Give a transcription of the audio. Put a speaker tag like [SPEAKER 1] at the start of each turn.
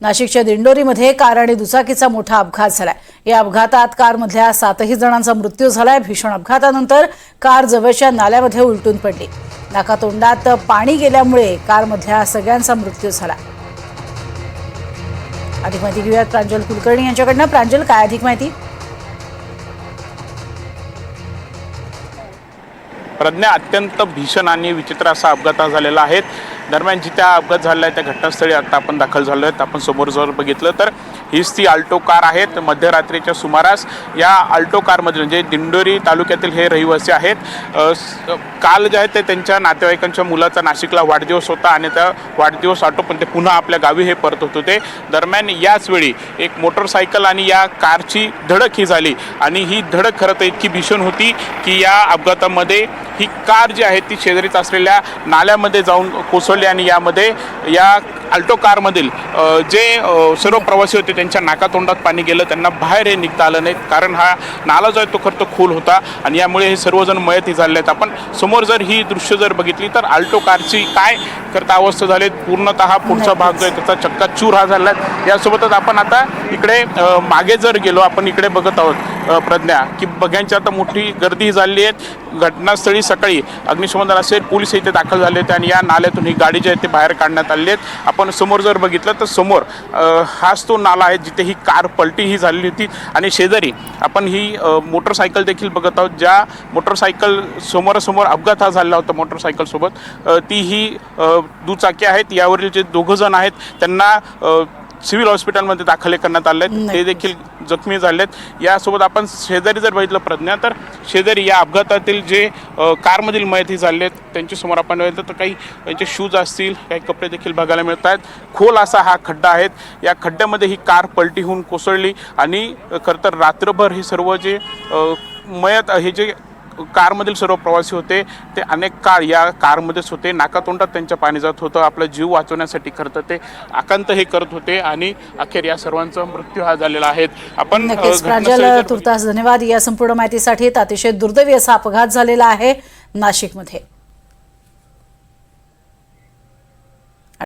[SPEAKER 1] नाशिकच्या दिंडोरीमध्ये कार आणि दुचाकीचा मोठा अपघात झालाय. या अपघातात कारमधल्या सातही जणांचा मृत्यू झालाय. भीषण अपघातानंतर कार जवळच्या नाल्यामध्ये उलटून पडली. नाकातोंडात पाणी गेल्यामुळे कारमधल्या सगळ्यांचा मृत्यू झाला. अधिक माहिती घेऊयात प्रांजल कुलकर्णी यांच्याकडनं. प्रांजल काय अधिक माहिती?
[SPEAKER 2] प्रज्ञा अत्यंत भीषण आणि विचित्र असा अपघात झालेला आहे. दरम्यान जिथे हा अपघात झाला आहे त्या घटनास्थळी आता आपण दाखल झालो आहेत आपण समोर जर बघितलं तर हीच ती आल्टो कार आहेत. मध्यरात्रीच्या सुमारास या आल्टो कारमध्ये म्हणजे दिंडोरी तालुक्यातील हे रहिवासी आहेत. काल जे आहे ते त्यांच्या नातेवाईकांच्या मुलाचा नाशिकला वाढदिवस होता आणि त्या वाढदिवस आटोपण ते पुन्हा आपल्या गावी हे परत होत होते. दरम्यान याच वेळी एक मोटरसायकल आणि या कारची धडक ही झाली. आणि ही धडक खरं तर इतकी भीषण होती की या अपघातामध्ये ही कार जी आहे ती शेजारीच असलेल्या नाल्यामध्ये जाऊन कोसळली आणि यामध्ये या अल्टो कारमधील जे सर्व प्रवासी होते त्यांच्या नाकातोंडात पाणी गेलं त्यांना बाहेर हे निघता आलं नाही. कारण हा नाला जो आहे तो खरं तर खोल होता आणि यामुळे हे सर्वजण मयत झाले आहेत. आपण समोर जर ही दृश्य जर बघितली तर अल्टो कारची काय करता अवस्था झाली पूर्णतः पुढचा भाग जो आहे त्याचा चक्का चूर हा झाला आहे. यासोबतच आपण आता इकडे मागे जर गेलो आपण इकडे बघत आहोत प्रज्ञा की बघ्यांची आता मोठी गर्दी झाली आहे. घटनास्थळी सकाळी अग्निशमन दल असेल पोलीस इथे दाखल झाले होते आणि या नाल्यातून ही गाडी जी आहे ते बाहेर काढण्यात आली आहेत आपण समोर जर बघितलं तर समोर हाच तो नाला आहे जिथे ही कार पलटी ही झालेली होती. आणि शेजारी आपण ही मोटरसायकल देखील बघत आहोत ज्या मोटरसायकल समोरासमोर अपघात हा झालेला होता मोटरसायकलसोबत ती ही दुचाकी आहेत. यावरील जे दोघं जण आहेत त्यांना सिव्हिल हॉस्पिटलमध्ये दाखल करण्यात आले आहेत ते देखील जखमी झालेत. यासोबत आपण शेजारी जर बघितलं प्रज्ञा तर शेजारी या अपघातातील जे कारमधील मयत ही झाले आहेत त्यांच्यासमोर आपण बघितलं तर काही त्यांचे शूज असतील काही कपडे देखील बघायला मिळत आहेत खोल असा हा खड्डा आहे. या खड्ड्यामध्ये ही कार पलटी होऊन कोसळली आणि खरं तर रात्रभर हे सर्व जे मयत हे जे कारमधील सर्व प्रवासी होते. ते अनेक काळ या कारमध्येच होते. नाकातोंडात त्यांच्या पाणी जात होतं. आपला जीव वाचवण्यासाठी खरं तर ते आकांत हे करत होते आणि अखेर या सर्वांचा मृत्यू हा झालेला आहे. आपण
[SPEAKER 1] तुर्तास धन्यवाद. या संपूर्ण माहितीसाठी अतिशय दुर्दैवी असा अपघात झालेला आहे नाशिकमध्ये.